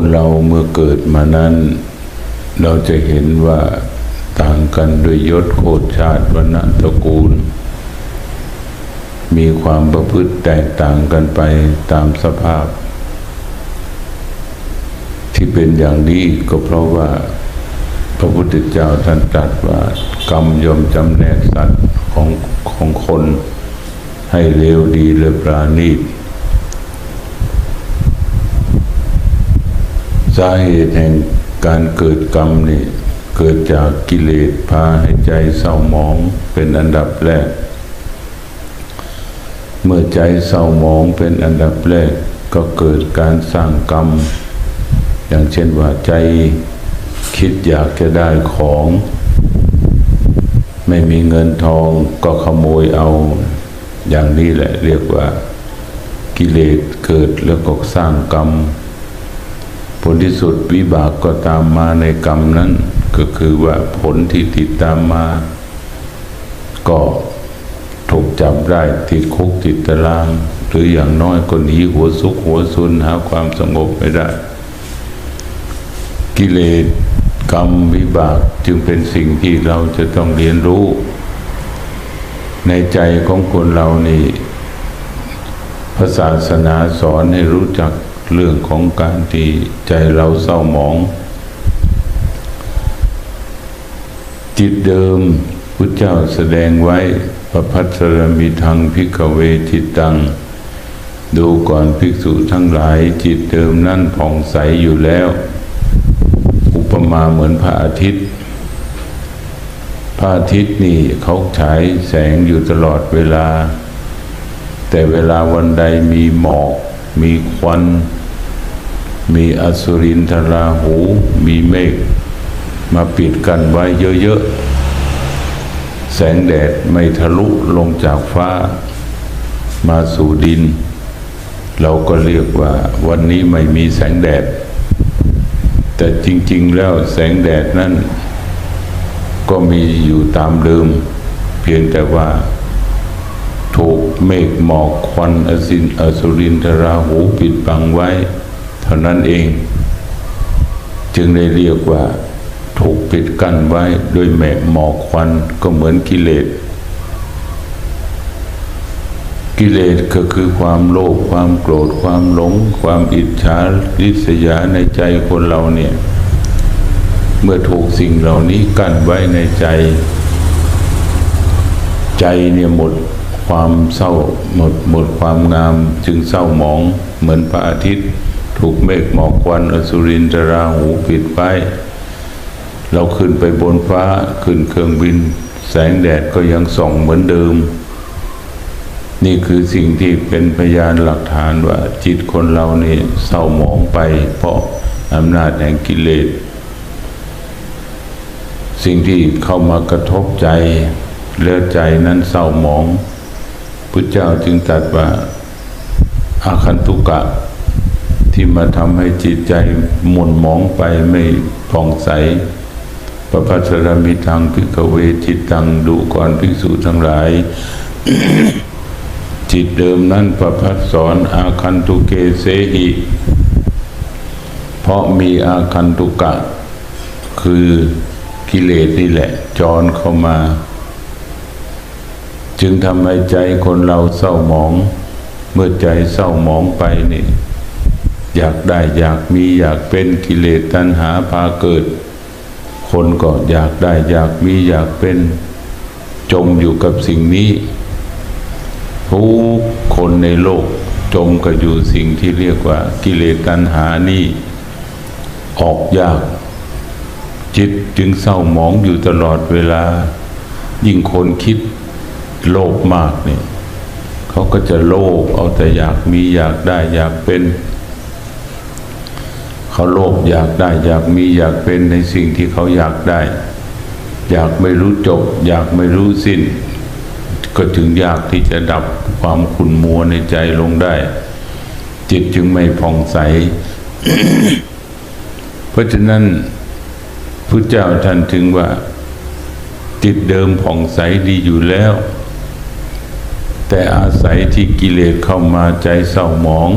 คนเราเมื่อเกิดมานั้น เราจะเห็นว่าต่างกันด้วยยศโคตชาติวรรณะตระกูล มีความประพฤติแตกต่างกันไปตามสภาพ ที่เป็นอย่างนี้ก็เพราะว่า พระพุทธเจ้าท่านตรัสว่ากรรมยอมจำแนกสัตว์ของของคน ให้เลวดีและปราณีต สาเหตุแห่งการเกิดกรรมนี่เกิดจากกิเลสพาให้ใจเศร้าหมองเป็นอันดับแรก เมื่อใจเศร้าหมองเป็นอันดับแรกก็เกิดการสร้างกรรม อย่างเช่นว่าใจคิดอยากจะได้ของ ไม่มีเงินทองก็ขโมยเอา อย่างนี้แหละเรียกว่า กิเลสเกิดแล้วก็สร้างกรรม ลที่สุดวิบากก็ตามมาในกรรมนั้น ก็คือว่าผลที่ติดตามมา ก็ถูกจับได้ติดคุกติดตาราง หรืออย่างน้อยก็หนีหัวซุกหัวซุนหาความสงบไม่ได้ กิเลสกรรมวิบากจึงเป็นสิ่งที่เราจะต้องเรียนรู้ ในใจของคนเรานี่พระศาสนาสอนให้รู้จัก เรื่องของการที่ใจเราเศร้าหมอง จิตเดิมพุทธเจ้าแสดงไว้ประพัสรมีทางพิกเวจิตตัง ดูก่อนภิกษุทั้งหลายจิตเดิมนั่นผ่องใสอยู่แล้ว อุปมาเหมือนพระอาทิตย์ พระอาทิตย์นี่เขาฉายแสงอยู่ตลอดเวลา แต่เวลาวันใดมีหมอก มีควัน มีอสุรินทราหู มีเมฆมาปิดกันไว้เยอะๆ แสงแดดไม่ทะลุลงจากฟ้า มาสู่ดิน เราก็เรียกว่าวันนี้ไม่มีแสงแดด แต่จริงๆแล้วแสงแดดนั้น ก็มีอยู่ตามเดิม เพียงแต่ว่า ถูกเมฆหมอกควันอสินอสุรินทราหูปิดบังไว้ เท่านั้นเอง จึงได้เรียกว่า ถูกปิดกั้นไว้ด้วยแมฆหมอกควันก็เหมือนกิเลสกิเลสก็คือความโลภความโกรธความหลง ความอิจฉาริษยาในใจคนเราเนี่ย เมื่อถูกสิ่งเหล่านี้กั้นไว้ในใจ ใจเนี่ยหมด ความเศร้าหมดหมดความงามจึงเศร้าหมองเหมือนพระอาทิตย์ ถูกเมฆหมอกควันอสุรินทราหูปิดไว้เราขึ้นไปบนฟ้าขึ้นเครื่องบิน แสงแดดก็ยังส่องเหมือนเดิม นี่คือสิ่งที่เป็นพยานหลักฐานว่าจิตคนเรานี่เศร้าหมองไป เพราะอำนาจแห่งกิเลส สิ่งที่เข้ามากระทบใจ แล้วใจนั้นเศร้าหมอง พุทธเจ้าจึงตรัสว่าอาคันตุกะ ที่มาทำให้จิตใจหม่นหมองไปไม่ผ่องใสประพัสรมิทางพิกเวจิตตังดูก่อนภิกษุทั้งหลาย จิตเดิมนั้นประพัสสอนอาคันตุเกเสหิเพราะมีอาคันตุกะ คือกิเลสนี่แหละจรเข้ามา จึงทำให้ใจคนเราเศร้าหมอง เมื่อใจเศร้าหมองไปนี่ อยากได้อยากมีอยากเป็นกิเลสตัณหาพาเกิด คนก็อยากได้อยากมีอยากเป็นจมอยู่กับสิ่งนี้ทุกคนในโลกจมกับอยู่สิ่งที่เรียกว่ากิเลสตัณหานี่ ออกยาก จิตจึงเศร้าหมองอยู่ตลอดเวลา ยิ่งคนคิด โลภมากเนี่ยเขาก็จะโลภเอาแต่อยากมีอยากได้อยากเป็น เขาโลภอยากได้อยากมีอยากเป็นในสิ่งที่เขาอยากได้ อยากไม่รู้จบ อยากไม่รู้สิ้น ก็ถึงยากที่จะดับความขุ่นมัวในใจลงได้ จิตจึงไม่ผ่องใส เพราะฉะนั้นพระเจ้าท่านถึงว่าจิตเดิมผ่องใสดีอยู่แล้ว แต่อาศัยที่กิเลสเข้ามาใจเศร้าหมอง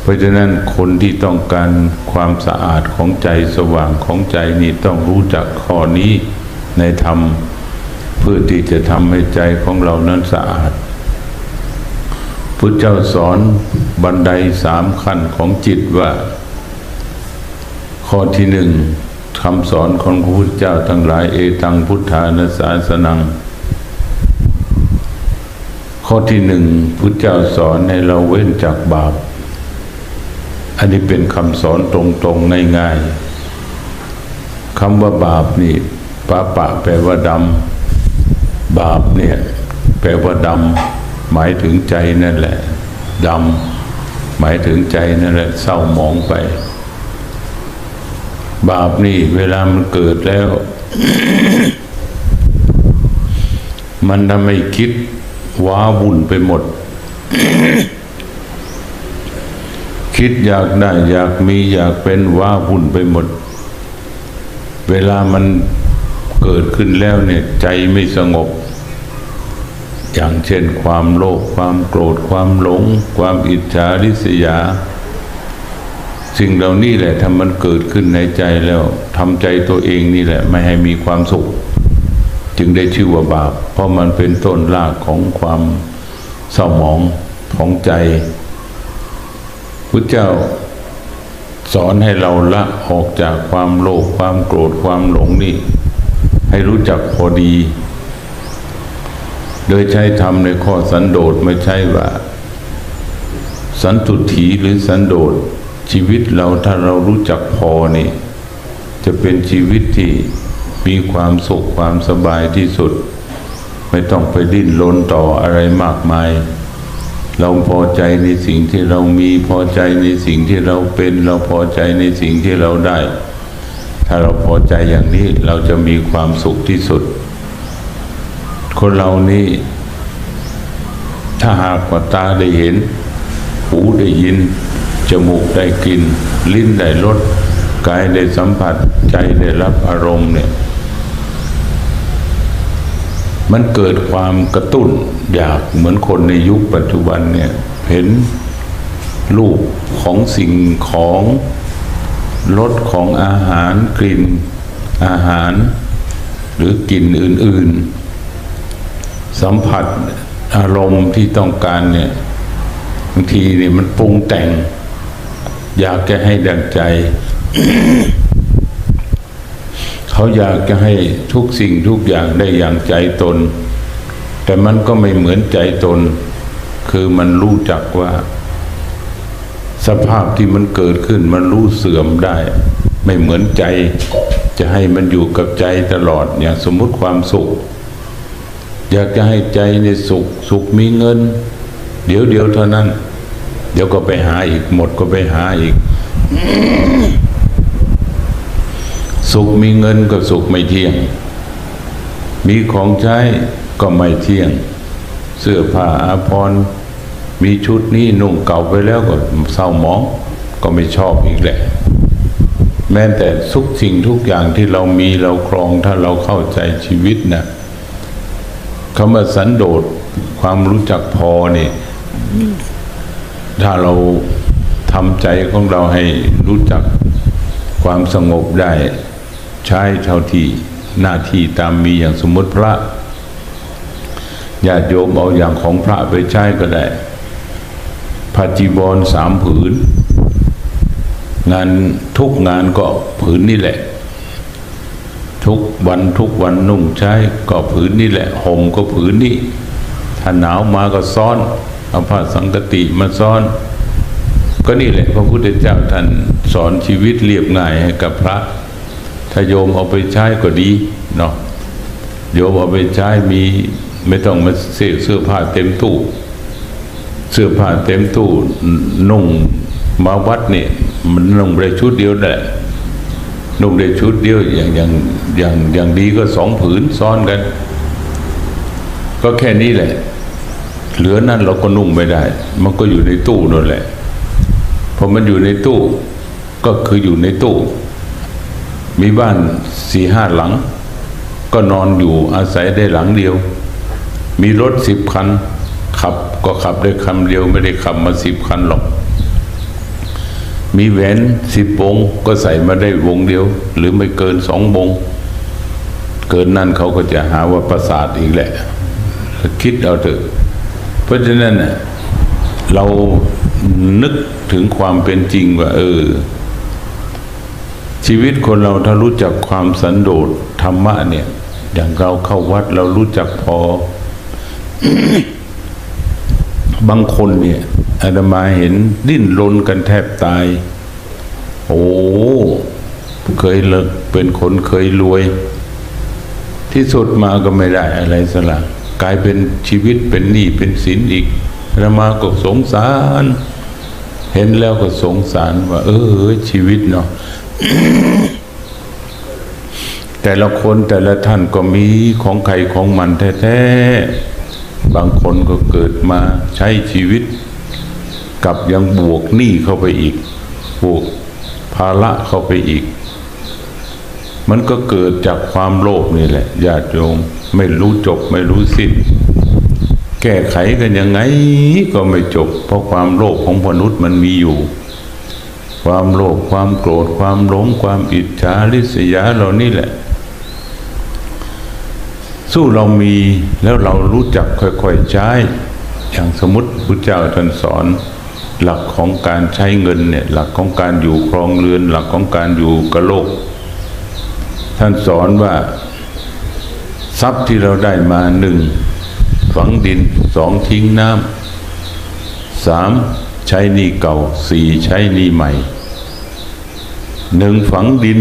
เพราะฉะนั้นคนที่ต้องการความสะอาดของใจสว่างของใจนี่ต้องรู้จักข้อนี้ในธรรม เพื่อที่จะทำให้ใจของเรานั้นสะอาดพุทธเจ้าสอนบันไดสามขั้นของจิตว่า ข้อที่หนึ่งคำสอนของพระพุทธเจ้าทั้งหลายเอตังพุทธานาสาสนัง ข้อที่หนึ่งพุทธเจ้าสอนให้เราเว้นจากบาป อันนี้เป็นคำสอนตรงๆง่ายๆคำว่าบาปนี่ปาปะแปลว่าดำบาปเนี่ย แปลว่าดำหมายถึงใจนั่นแหละดำหมายถึงใจนั่นแหละเศร้าหมองไป บาปนี่ เวลามันเกิดแล้ว มันทำให้คิด ว้าวุ่นไปหมด คิดอยากได้อยากมีอยากเป็นว้าวุ่นไปหมด เวลามันเกิดขึ้นแล้วเนี่ยใจไม่สงบ อย่างเช่นความโลภความโกรธความหลง ความอิจฉาริษยา สิ่งเหล่านี้แหละถ้ามันเกิดขึ้นในใจแล้วทำใจตัวเองนี่แหละ ไม่ให้มีความสุข จึงได้ชื่อว่าบาป เพราะมันเป็นต้นรากของความเศร้าหมองของใจพุทธเจ้าสอนให้เราละออกจากความโลภความโกรธความหลงนี่ ให้รู้จักพอดี โดยใช้ธรรมในข้อสันโดษไม่ใช่ว่า สันตุถีหรือสันโดษชีวิตเราถ้าเรารู้จักพอนี่ จะเป็นชีวิตที่ มีความสุขความสบายที่สุด ไม่ต้องไปดิ้นรนต่ออะไรมากมาย เราพอใจในสิ่งที่เรามีพอใจในสิ่งที่เราเป็น เราพอใจในสิ่งที่เราได้ ถ้าเราพอใจอย่างนี้เราจะมีความสุขที่สุด คนเรานี่ถ้าหากว่าตาได้เห็น หูได้ยิน จมูกได้กลิ่นลิ้นได้รสกายได้สัมผัสใจได้รับอารมณ์เนี่ย มันเกิดความกระตุ้นอยากเหมือนคนในยุคปัจจุบันเนี่ยเห็นรูปของสิ่งของรสของอาหารกลิ่นอาหาร หรือกลิ่นอื่น ๆ สัมผัสอารมณ์ที่ต้องการเนี่ยบางทีเนี่ยมันปรุงแต่ง อยากจะให้ดังใจ เขาอยากจะให้ทุกสิ่งทุกอย่างได้อย่างใจตน แต่มันก็ไม่เหมือนใจตน คือมันรู้จักว่า สภาพที่มันเกิดขึ้นมันรู้เสื่อมได้ ไม่เหมือนใจ จะให้มันอยู่กับใจตลอดอย่างสมมุติความสุข อยากจะให้ใจในสุขสุขมีเงิน เดี๋ยวเดียวเท่านั้น เดี๋ยวก็ไปหาอีกหมดก็ไปหาอีก สุขมีเงินก็สุขไม่เที่ยง มีของใช้ก็ไม่เที่ยง เสื้อผ้าอาภรณ์มีชุดนี้นุ่งเก่าไปแล้วก็เศร้าหมองก็ไม่ชอบอีกแหละ แม้แต่ทุกสิ่งทุกอย่างที่เรามีเราครองถ้าเราเข้าใจชีวิตนะคำว่าสันโดษความรู้จักพอนี่ถ้าเราทำใจของเราให้รู้จักความสงบได้ ใช้เท่าที่หน้าที่ตามมีอย่างสมมติพระญาติโยมเอาอย่างของพระไปใช้ก็ได้ผ้าจีบอลสามผืน งานทุกงานก็ผืนนี่แหละ ทุกวันทุกวันนุ่งใช้ก็ผืนนี่แหละห่มก็ผืนนี่ถ้าหนาวมาก็ซ้อนเอาผ้าสังกติมาซ้อน ก็นี่แหละพระพุทธเจ้าท่านสอนชีวิตเรียบง่ายให้กับพระ ถ้าโยมเอาไปใช้ก็ดีเนาะโยมเอาไปใช้มีไม่ต้องมาเสื้อเสื้อผ้าเต็มตู้ เสื้อผ้าเต็มตู้นุ่งมาวัดเนี่ยมันนุ่งได้ชุดเดียวแหละนุ่งได้ชุดเดียวอย่างอย่างอย่างอย่างดีก็สองผืนซ้อนกัน ก็แค่นี้แหละ เหลือนั่นเราก็นุ่งไม่ได้ มันก็อยู่ในตู้นั่นแหละพอมันอยู่ในตู้ ก็คืออยู่ในตู้ มีบ้านสี่ห้าหลัง ก็นอนอยู่อาศัยได้หลังเดียว มีรถสิบคัน ขับก็ขับได้คันเดียวไม่ได้ขับมาสิบคันหรอก มีแหวนสิบวงก็ใส่มาได้วงเดียว หรือไม่เกินสองวง เกินนั้นเขาก็จะหาว่าประสาทอีกแหละ คิดเอาเถอะ เพราะฉะนั้นเรานึกถึงความเป็นจริงว่า เออ ชีวิตคนเราถ้ารู้จักความสันโดษธรรมะเนี่ย อย่างเราเข้าวัดเรารู้จักพอบางคนเนี่ยอาตมาเห็นดิ้นรนกันแทบตาย โอ้เคยเลิกเป็นคนเคยรวย ที่สุดมาก็ไม่ได้อะไรสละกลายเป็นชีวิตเป็นหนี้เป็นสินอีกอาตมาก็สงสาร เห็นแล้วก็สงสารว่า เออชีวิตเนาะ แต่ละคนแต่ละท่านก็มีของใครของมันแท้ๆ บางคนก็เกิดมาใช้ชีวิต กับยังบวกหนี้เข้าไปอีก บวกภาระเข้าไปอีก มันก็เกิดจากความโลภนี่แหละญาติโยมไม่รู้จบไม่รู้สิ้น แก้ไขกันยังไงก็ไม่จบ เพราะความโลภของมนุษย์มันมีอยู่ ความโลภความโกรธความหลงความอิจฉาริษยาเหล่านี้แหละ สู้เรามีแล้วเรารู้จักค่อยๆใช้ อย่างสมมติพระเจ้าท่านสอน หลักของการใช้เงินเนี่ยหลักของการอยู่ครองเรือนหลักของการอยู่กับโลก ท่านสอนว่าทรัพย์ที่เราได้มาหนึ่งฝังดินสองทิ้งน้ำสาม ใช้หนี้เก่าสี่ใช้หนี้ใหม่หนึ่งฝังดิน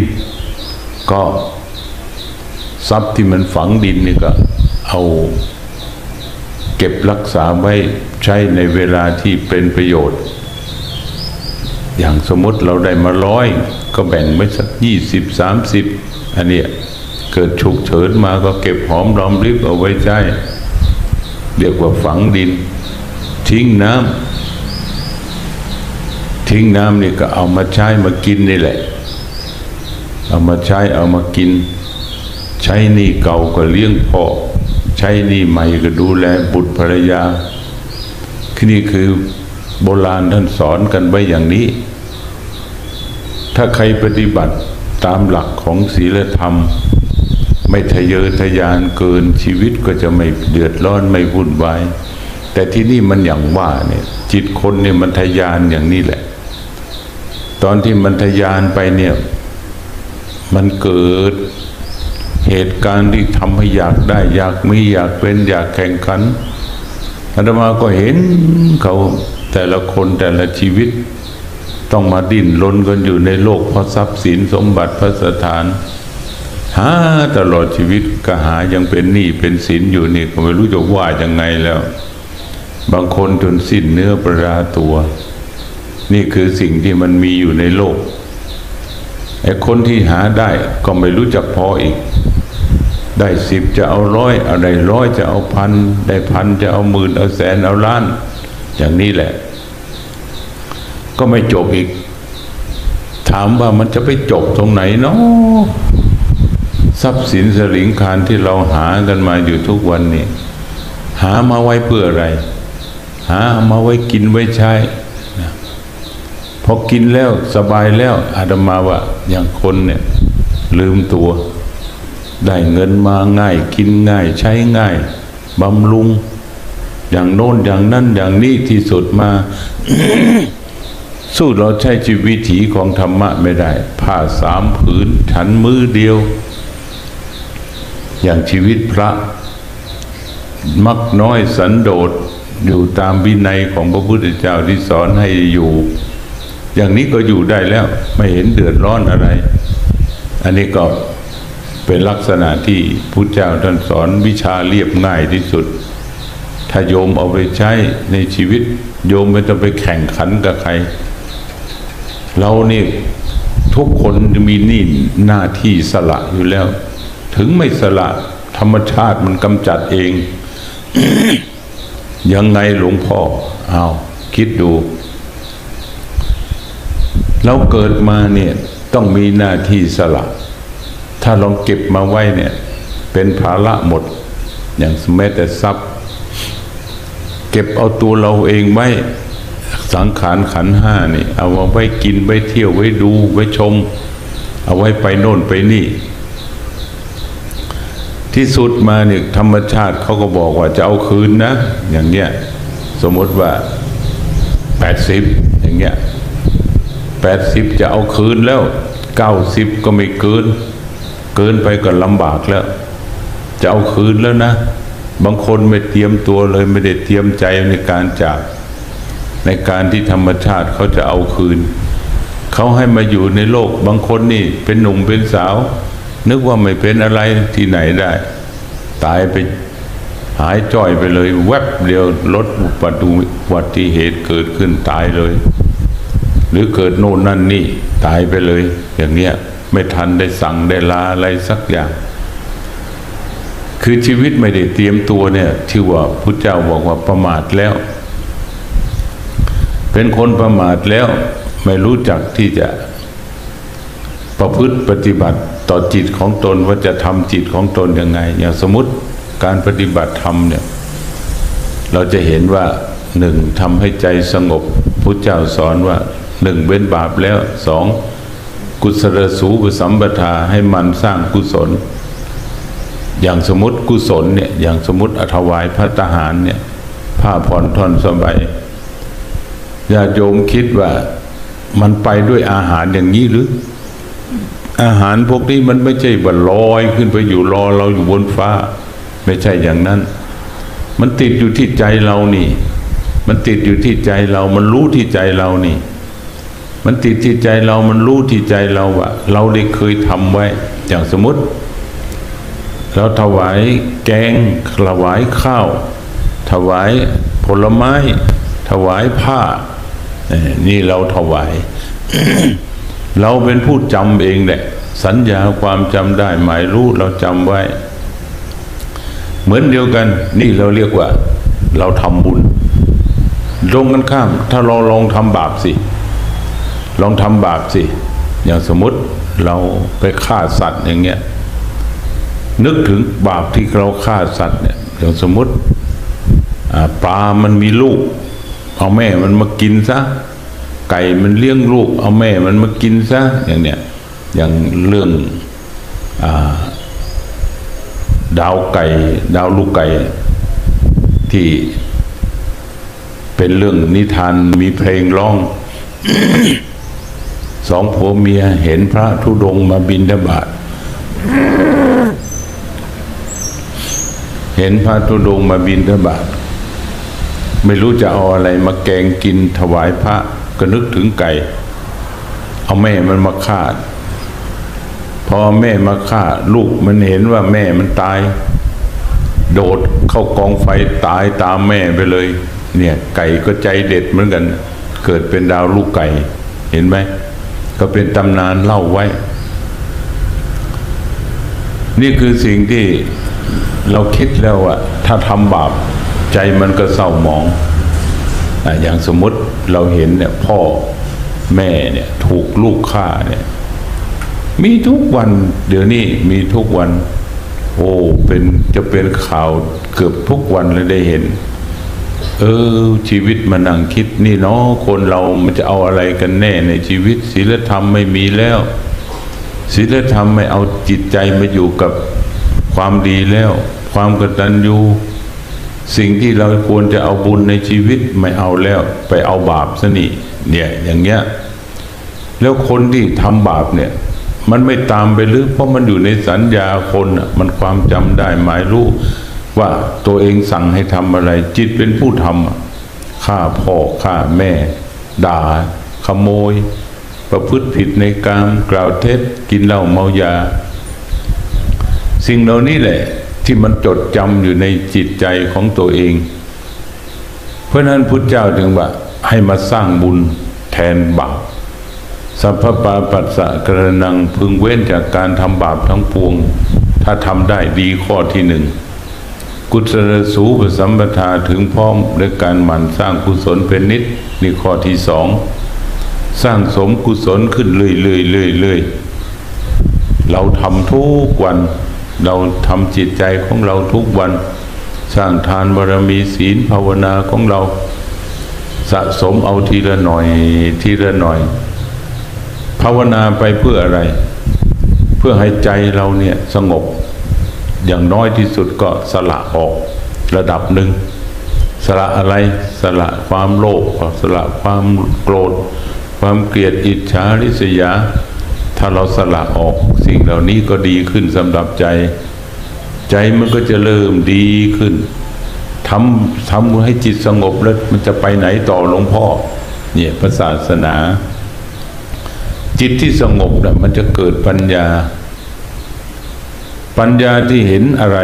ก็ทรัพย์ที่มันฝังดินนี่ก็เอาเก็บรักษาไว้ใช้ในเวลาที่เป็นประโยชน์ อย่างสมมติเราได้มาร้อย ก็แบ่งไว้สักยี่สิบสามสิบอันนี้เกิดฉุกเฉินมาก็เก็บหอมรอมริบเอาไว้ใช้เรียกว่าฝังดิน ทิ้งน้ำ ทิ้งน้ำนี่ก็เอามาใช้มากินนี่แหละ เอามาใช้เอามากิน ใช้นี่เก่าก็เลี้ยงพ่อใช้นี่ใหม่ก็ดูแลบุตรภรรยานี่คือโบราณท่านสอนกันไว้อย่างนี้ ถ้าใครปฏิบัติตามหลักของศีลธรรม ไม่ทะเยอทะยานเกินชีวิตก็จะไม่เดือดร้อนไม่วุ่นวายแต่ที่นี่มันอย่างว่าเนี่ยจิตคนเนี่ยมันทะยานอย่างนี้แหละ ตอนที่มันทะยานไปเนี่ย มันเกิดเหตุการณ์ที่ทำให้อยากได้ อยากมีอยากเป็นอยากแข่งขันอาตมาก็เห็นเขาแต่ละคนแต่ละชีวิต ต้องมาดิ้นรนกันอยู่ในโลกเพราะทรัพย์สินสมบัติพระสถาน หาตลอดชีวิตก็หายังเป็นหนี้เป็นสินอยู่นี่ก็ไม่รู้จะว่ายังไงแล้ว บางคนจนสิ้นเนื้อประดาตัว นี่คือสิ่งที่มันมีอยู่ในโลกไอ้คนที่หาได้ก็ไม่รู้จักพออีก ได้สิบจะเอาร้อยเอาได้ร้อยจะเอาพันได้พันจะเอาหมื่นเอาแสนเอาล้าน อย่างนี้แหละ ก็ไม่จบอีก ถามว่ามันจะไปจบตรงไหนเนาะทรัพย์สินสลิงคารที่เราหากันมาอยู่ทุกวันนี้ หามาไว้เพื่ออะไร หามาไว้กินไว้ใช้ อกินแล้วสบายแล้วอาตมาว่าอย่างคนเนี่ยลืมตัว ได้เงินมาง่าย กินง่าย ใช้ง่ายบำรุง อย่างโน้นอย่างนั้นอย่างนี้ที่สุดมา สู้เราใช้ชีวิตวิถีของธรรมะไม่ได้ ผ้าสามผืนฉันมือเดียว อย่างชีวิตพระ มักน้อยสันโดษอยู่ตามวินัยของพระพุทธเจ้าที่สอนให้อยู่ อย่างนี้ก็อยู่ได้แล้วไม่เห็นเดือดร้อนอะไร อันนี้ก็เป็นลักษณะที่พุทธเจ้าท่านสอนวิชาเรียบง่ายที่สุด ถ้าโยมเอาไปใช้ในชีวิต โยมไม่ต้องไปแข่งขันกับใคร เรานี่ทุกคนมีนี่หน้าที่สละอยู่แล้ว ถึงไม่สละธรรมชาติมันกำจัดเอง ยังไงหลวงพ่อเอาคิดดู เราเกิดมาเนี่ยต้องมีหน้าที่สละ ถ้าลองเก็บมาไว้เนี่ย เป็นภาระหมด อย่างแม้แต่ทรัพย์ เก็บเอาตัวเราเองไว้ สังขารขันห้านี่ เอาไว้กินไว้เที่ยวไว้ดูไว้ชม เอาไว้ไปโน่นไปนี่ ที่สุดมาเนี่ยธรรมชาติเขาก็บอกว่าจะเอาคืนนะ อย่างเนี้ยสมมติว่าแปดสิบอย่างเงี้ย แปดสิบจะเอาคืนแล้วเก้าสิบก็ไม่เกินเกินไปก็ลำบากแล้ว จะเอาคืนแล้วนะ บางคนไม่เตรียมตัวเลยไม่ได้เตรียมใจในการจาก ในการที่ธรรมชาติเขาจะเอาคืน เขาให้มาอยู่ในโลก บางคนนี่เป็นหนุ่มเป็นสาว นึกว่าไม่เป็นอะไรที่ไหนได้ ตายไปหายจ้อยไปเลย แวบเดียวรถอุบัติเหตุเกิดขึ้นตายเลย หรือเกิดโน่นนั่นนี่ตายไปเลย อย่างเนี้ยไม่ทันได้สั่งได้ลาอะไรสักอย่าง คือชีวิตไม่ได้เตรียมตัวเนี่ยที่ว่าพุทธเจ้าบอกว่าประมาทแล้ว เป็นคนประมาทแล้ว ไม่รู้จักที่จะประพฤติปฏิบัติต่อจิตของตนว่าจะทำจิตของตนยังไง อย่างสมมติการปฏิบัติธรรมเนี่ย เราจะเห็นว่าหนึ่งทำให้ใจสงบพุทธเจ้าสอนว่า หนึ่งเว้นบาปแล้วสองกุศลสูปสัมปทาให้มันสร้างกุศล อย่างสมมติกุศลเนี่ยอย่างสมมติอถวายพระทหารเนี่ยผ้าผ่อนท่อนสบายญาโยมคิดว่ามันไปด้วยอาหารอย่างนี้หรือ อาหารพวกนี้มันไม่ใช่ว่าลอยขึ้นไปอยู่รอเราอยู่บนฟ้า ไม่ใช่อย่างนั้น มันติดอยู่ที่ใจเรานี่ มันติดอยู่ที่ใจเรา มันรู้ที่ใจเรานี่ มันติดที่ใจเรามันรู้ที่ใจเราว่าเราได้เคยทำไว้ อย่างสมมติ เราถวายแกงถวายข้าว ถวายผลไม้ ถวายผ้า นี่เราถวาย เราเป็นผู้จำเองแหละ สัญญาความจำได้หมายรู้เราจำไว้ เหมือนเดียวกัน นี่เราเรียกว่า เราทำบุญตรงกันข้าม ถ้าเราลองทำบาปสิ ลองทำบาปสิ อย่างสมมติเราไปฆ่าสัตว์อย่างเงี้ย นึกถึงบาปที่เราฆ่าสัตว์เนี่ย อย่างสมมติปลามันมีลูก เอาแม่มันมากินซะ ไก่มันเลี้ยงลูก เอาแม่มันมากินซะ อย่างเนี้ย อย่างเรื่องอาดาวไก่ ดาวลูกไก่ที่เป็นเรื่องนิทานมีเพลงร้อง สองผัวเมียเห็นพระธุดงค์มาบินทบาทเห็นพระธุดงค์มาบินทบาทไม่รู้จะเอาอะไรมาแกงกินถวายพระก็นึกถึงไก่ เอาแม่มันมาฆ่าพอแม่มาฆ่าลูกมันเห็นว่าแม่มันตาย โดดเข้ากองไฟตายตามแม่ไปเลย เนี่ยไก่ก็ใจเด็ดเหมือนกัน เกิดเป็นดาวลูกไก่ เห็นไหม ก็เป็นตำนานเล่าไว้ นี่คือสิ่งที่เราคิดแล้วว่าถ้าทำบาปใจมันก็เศร้าหมองอ่อย่างสมมติเราเห็นเนี่ยพ่อแม่เนี่ยถูกลูกฆ่าเนี่ย มีทุกวันเดี๋ยวนี้มีทุกวัน โอ้เป็นจะเป็นข่าวเกือบทุกวันเลยได้เห็น เออ ชีวิตมานั่งคิดนี่เนาะคนเรามันจะเอาอะไรกันแน่ในชีวิตศีลธรรมไม่มีแล้วศีลธรรมไม่เอาจิตใจมาอยู่กับความดีแล้ว ความกตัญญูสิ่งที่เราควรจะเอาบุญในชีวิตไม่เอาแล้ว ไปเอาบาปซะนี่เนี่ยอย่างเงี้ยแล้วคนที่ทำบาปเนี่ย มันไม่ตามไปหรือเพราะมันอยู่ในสัญญาคนมันความจำได้หมายรู้ ว่าตัวเองสั่งให้ทำอะไร จิตเป็นผู้ทำฆ่าพ่อฆ่าแม่ ด่า ขโมย ประพฤติผิดในกามกล่าวเท็จกินเหล้าเมายา สิ่งเหล่านี้แหละ ที่มันจดจำอยู่ในจิตใจของตัวเอง เพราะนั้นพุทธเจ้าถึงว่า ให้มาสร้างบุญแทนบาปสัพพปาปัสสะกระนังพึงเว้นจากการทำบาปทั้งปวง ถ้าทำได้ดีข้อที่หนึ่ง กุศลสูปสัมปทาถึงพร้อมด้วยการหมั่นสร้างกุศลเป็นนิดนี่ข้อที่สองสร้างสมกุศลขึ้นเรื่อยๆเรื่อยๆเราทำทุกวัน เราทำจิตใจของเราทุกวัน สร้างทานบารมีศีลภาวนาของเรา สะสมเอาทีละหน่อยทีละหน่อย ภาวนาไปเพื่ออะไร เพื่อให้ใจเราเนี่ยสงบ อย่างน้อยที่สุดก็สละออกระดับหนึ่ง สละอะไรสละความโลภสละความโกรธ ความเกลียดอิจฉาริษยา ถ้าเราสละออกสิ่งเหล่านี้ก็ดีขึ้นสำหรับใจ ใจมันก็จะเริ่มดีขึ้นทำทำให้จิตสงบแล้วมันจะไปไหนต่อหลวงพ่อ เนี่ยพระศาสนา จิตที่สงบนะมันจะเกิดปัญญา ปัญญาที่เห็นอะไร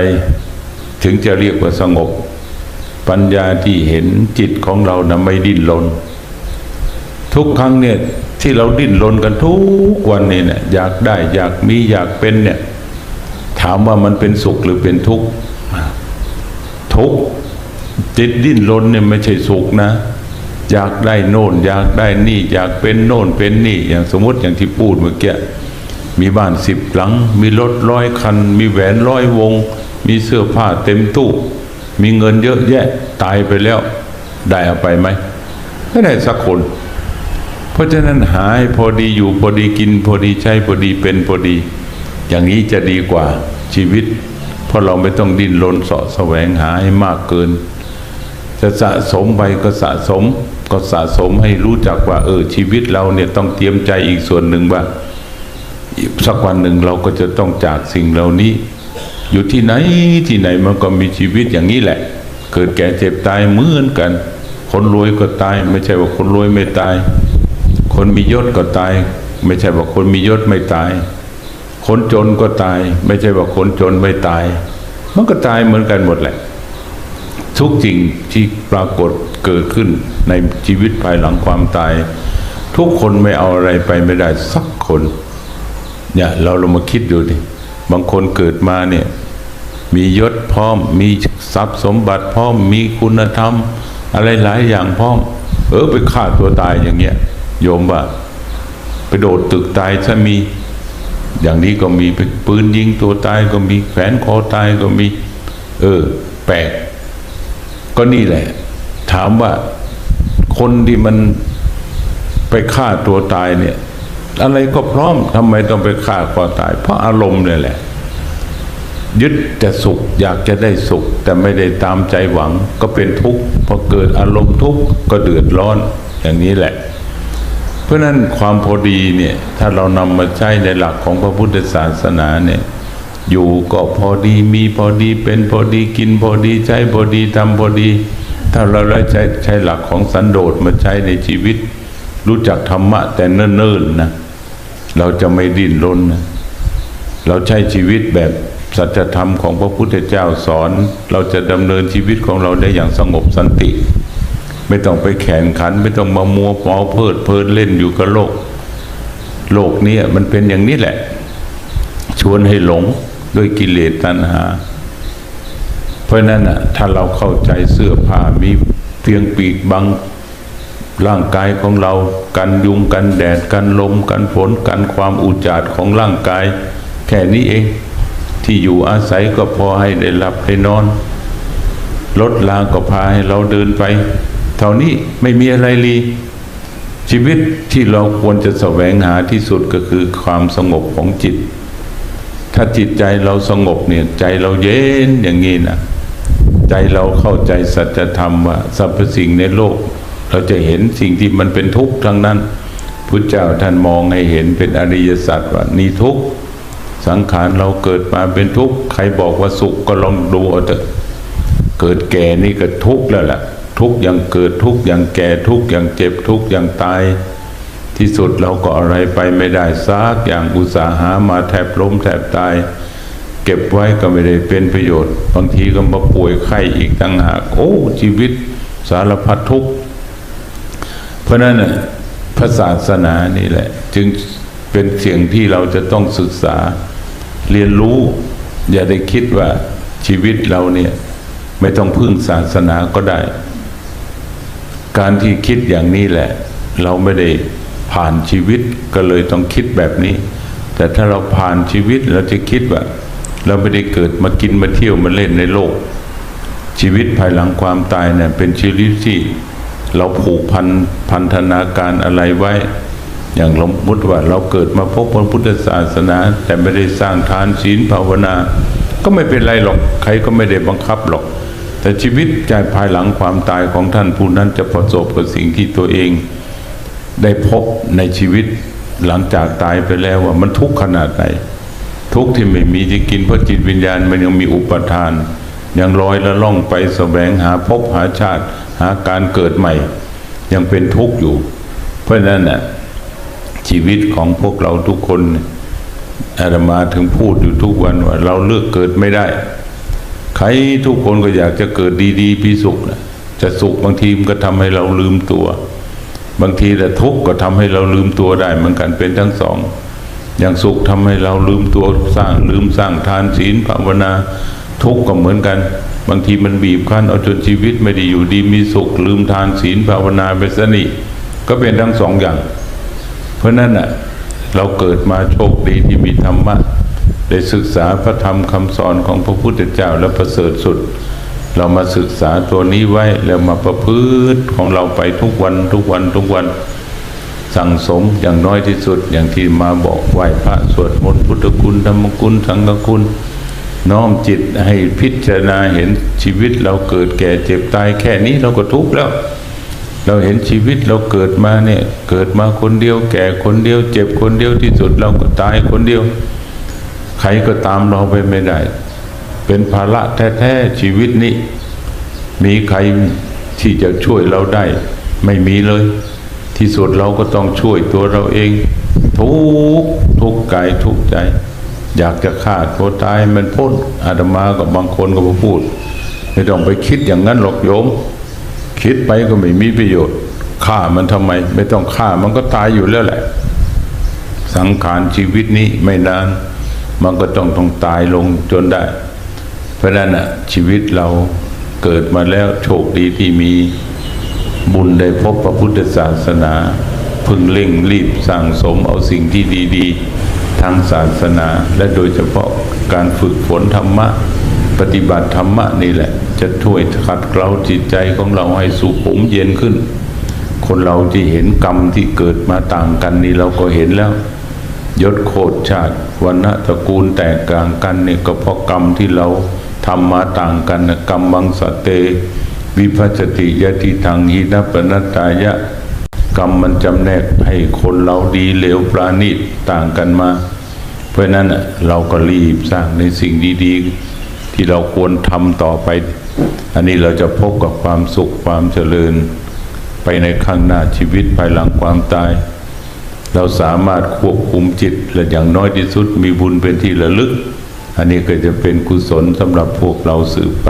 ถึงจะเรียกว่าสงบ ปัญญาที่เห็นจิตของเรานะไม่ดิ้นรนทุกครั้งเนี่ยที่เราดิ้นรนกันทุกวันนี่เนี่ยอยากได้อยากมีอยากเป็นเนี่ยถามว่ามันเป็นสุขหรือเป็นทุกข์ทุกข์จิตดิ้นรนเนี่ยไม่ใช่สุขนะอยากได้โน่น อยากได้นี่ อยากเป็นโน่นเป็นนี่ อย่างสมมติอย่างที่พูดเมื่อกี้ มีบ้านสิบหลัง มีรถร้อยคัน มีแหวนร้อยวง มีเสื้อผ้าเต็มตู้ มีเงินเยอะแยะตายไปแล้ว ได้เอาไปไหมไม่ได้สักคน เพราะฉะนั้นหาให้พอดีอยู่พอดีกิน พอดีใช้พอดีเป็นพอดี อย่างนี้จะดีกว่าชีวิต เพราะเราไม่ต้องดิ้นรนเสาะแสวงหาให้มากเกิน จะสะสมไปก็สะสม ก็สะสมให้รู้จักว่า เออชีวิตเราเนี่ยต้องเตรียมใจอีกส่วนหนึ่งว่า สักวันหนึ่งเราก็จะต้องจากสิ่งเหล่านี้ อยู่ที่ไหนที่ไหนมันก็มีชีวิตอย่างนี้แหละ เกิดแก่เจ็บตายเหมือนกัน คนรวยก็ตาย ไม่ใช่ว่าคนรวยไม่ตาย คนมียศก็ตาย ไม่ใช่ว่าคนมียศไม่ตาย คนจนก็ตาย ไม่ใช่ว่าคนจนไม่ตาย มันก็ตายเหมือนกันหมดแหละ ทุกสิ่งที่ปรากฏเกิดขึ้นในชีวิตภายหลังความตาย ทุกคนไม่เอาอะไรไปไม่ได้สักคน เนี่ยเราลองมาคิดดูดิบางคนเกิดมาเนี่ยมียศพร้อม มีทรัพย์สมบัติพร้อม มีคุณธรรม อะไรหลายอย่างพร้อม เออไปฆ่าตัวตายอย่างเงี้ยโยมว่า ไปโดดตึกตายถ้ามี อย่างนี้ก็มีไปปืนยิงตัวตายก็มีแขวนคอตายก็มี เออ แปลก ก็นี่แหละ ถามว่าคนที่มันไปฆ่าตัวตายเนี่ย อะไรก็พร้อมทำไมต้องไปฆ่าความตาย เพราะอารมณ์เนี่ยแหละ ยึดจะสุขอยากจะได้สุข แต่ไม่ได้ตามใจหวังก็เป็นทุกข์พอเกิดอารมณ์ทุกข์ก็เดือดร้อนอย่างนี้แหละ เพราะนั้นความพอดีเนี่ยถ้าเรานำมาใช้ในหลักของพระพุทธศาสนาเนี่ยอยู่ก็พอดีมีพอดีเป็นพอดีกินพอดีใช้พอดีทำพอดี ถ้าเราได้ใช้ใช้หลักของสันโดษมาใช้ในชีวิต รู้จักธรรมะแต่เนิ่นๆนะ เราจะไม่ดิ้นรนเราใช้ชีวิตแบบสัจธรรมของพระพุทธเจ้าสอน เราจะดำเนินชีวิตของเราได้อย่างสงบสันติ ไม่ต้องไปแข่งขัน ไม่ต้องมามัวเมาเพลิดเพลินเล่นอยู่กับโลก โลกนี้มันเป็นอย่างนี้แหละ ชวนให้หลงด้วยกิเลสตัณหา เพราะนั้นอะถ้าเราเข้าใจเสื้อผ้ามีเตียงปีกบัง ร่างกายของเรา กันยุงกันแดดกันลมกันฝนกันความอุจจาดของร่างกาย แค่นี้เอง ที่อยู่อาศัยก็พอให้ได้หลับได้นอนรถลาก็พาให้เราเดินไป เท่านี้ไม่มีอะไรลีชีวิตที่เราควรจะแสวงหาที่สุดก็คือความสงบของจิต ถ้าจิตใจเราสงบเนี่ยใจเราเย็นอย่างนี้นะใจเราเข้าใจสัจธรรมว่าสรรพสิ่งในโลก เราจะเห็นสิ่งที่มันเป็นทุกข์ทั้งนั้นพุทธเจ้าท่านมองให้เห็นเป็นอริยสัจว่านี่ทุกข์สังขารเราเกิดมาเป็นทุกข์ใครบอกว่าสุขก็ลองดูเอาเถอะเกิดแก่นี่ก็ทุกข์แล้วล่ะ ทุกข์อย่างเกิดทุกข์อย่างแก่ทุกข์อย่างเจ็บทุกข์อย่างตาย ที่สุดเราก็อะไรไปไม่ได้ซักอย่างอุตสาหามาแทบล้มแทบตาย เก็บไว้ก็ไม่ได้เป็นประโยชน์ บางทีก็มาป่วยไข้อีกต่างหากโอ้ชีวิตสารพัดทุกข์ เพราะนั้นน่ะพระศาสนานี่แหละ จึงเป็นเสียงที่เราจะต้องศึกษาเรียนรู้ อย่าได้คิดว่าชีวิตเราเนี่ย ไม่ต้องพึ่งศาสนาก็ได้ การที่คิดอย่างนี้แหละ เราไม่ได้ผ่านชีวิตก็เลยต้องคิดแบบนี้ แต่ถ้าเราผ่านชีวิตเราจะคิดว่า เราไม่ได้เกิดมากินมาเที่ยวมาเล่นในโลก ชีวิตภายหลังความตายเนี่ยเป็นชีวิตที่ เราผูกพันพันธนาการอะไรไว้ อย่างสมมติว่าเราเกิดมาพบพระพุทธศาสนา แต่ไม่ได้สร้างทานศีลภาวนา ก็ไม่เป็นไรหรอกใครก็ไม่ได้บังคับหรอก แต่ชีวิตใจภายหลังความตายของท่านผู้นั้นจะประสบกับสิ่งที่ตัวเอง ได้พบในชีวิตหลังจากตายไปแล้วว่ามันทุกข์ขนาดไหนทุกข์ที่ไม่มีที่กินเพราะจิตวิญญาณมันยังมีอุปทาน ยังลอยละล่องไปแสวงหาภพหาชาติหาการเกิดใหม่ ยังเป็นทุกข์อยู่ เพราะฉะนั้นน่ะชีวิตของพวกเราทุกคนอาตมาถึงพูดอยู่ทุกวันว่า เราเลือกเกิดไม่ได้ ใครทุกคนก็อยากจะเกิดดีๆปีสุขนะจะสุขบางทีมันก็ทำให้เราลืมตัว บางทีแต่ทุกข์ก็ทำให้เราลืมตัวได้เหมือนกันเป็นทั้งสอง อย่างสุขทำให้เราลืมตัวสร้างลืมสร้างทานศีลภาวนา ทุกข์ก็เหมือนกัน บางทีมันบีบคั้นเอาจนชีวิตไม่ได้อยู่ดีมีสุข ลืมทานศีลภาวนาไปซะนี่ก็เป็นทั้งสองอย่าง เพราะนั้นน่ะเราเกิดมาโชคดีที่มีธรรมะ ได้ศึกษาพระธรรมคำสอนของพระพุทธเจ้าและประเสริฐสุด เรามาศึกษาตัวนี้ไว้แล้วมาประพฤติของเราไปทุกวันทุกวันทุกวันสั่งสมอย่างน้อยที่สุดอย่างที่มาบอกไหว้พระสวดมนต์พุทธคุณธรรมคุณสังฆคุณ น้อมจิตให้พิจารณาเห็นชีวิตเราเกิดแก่เจ็บตายแค่นี้เราก็ทุกข์แล้ว เราเห็นชีวิตเราเกิดมาเนี่ยเกิดมาคนเดียวแก่คนเดียว เจ็บคนเดียวที่สุดเราก็ตายคนเดียว ใครก็ตามเราไปไม่ได้ เป็นภาระแท้ๆชีวิตนี้ มีใครที่จะช่วยเราได้ ไม่มีเลย ที่สุดเราก็ต้องช่วยตัวเราเอง ทุกทุกกายทุกใจ อยากจะฆ่าตัวตายมันพ้นอาตมากับบางคนก็พูดไม่ต้องไปคิดอย่างนั้นหรอกโยม คิดไปก็ไม่มีประโยชน์ฆ่ามันทำไม ไม่ต้องฆ่ามันก็ตายอยู่แล้วแหละ สังขารชีวิตนี้ไม่นาน มันก็ต้องต้องตายลงจนได้ เพราะนั้นน่ะชีวิตเราเกิดมาแล้วโชคดีที่มีบุญได้พบพระพุทธศาสนา พึงเร่งรีบสั่งสมเอาสิ่งที่ดี ๆางศาสนาและโดยเฉพาะการฝึกฝนธรรมะ ปฏิบัติธรรมะนี่แหละ จะช่วยขัดเกลาจิตใจของเราให้สุขุมเย็นขึ้น คนเราที่เห็นกรรมที่เกิดมาต่างกันนี่เราก็เห็นแล้ว ยศโคตรชาติวันณะตระกูลแตกต่างกันเนี่ยก็เพราะกรรมที่เราทำมาต่างกันนะกรรมบังสเต วิภัชติยติทางหินปนัตตายะกรรมมันจำแนกให้คนเราดีเลวปราณีตต่างกันมา เพราะนั้นเราก็รีบสร้างในสิ่งดีๆ ที่เราควรทำต่อไป อันนี้เราจะพบกับความสุขความเจริญ ไปในข้างหน้าชีวิตภายหลังความตาย เราสามารถควบคุมจิตและอย่างน้อยที่สุดมีบุญเป็นที่ระลึก อันนี้ก็จะเป็นกุศลสำหรับพวกเราสืบไป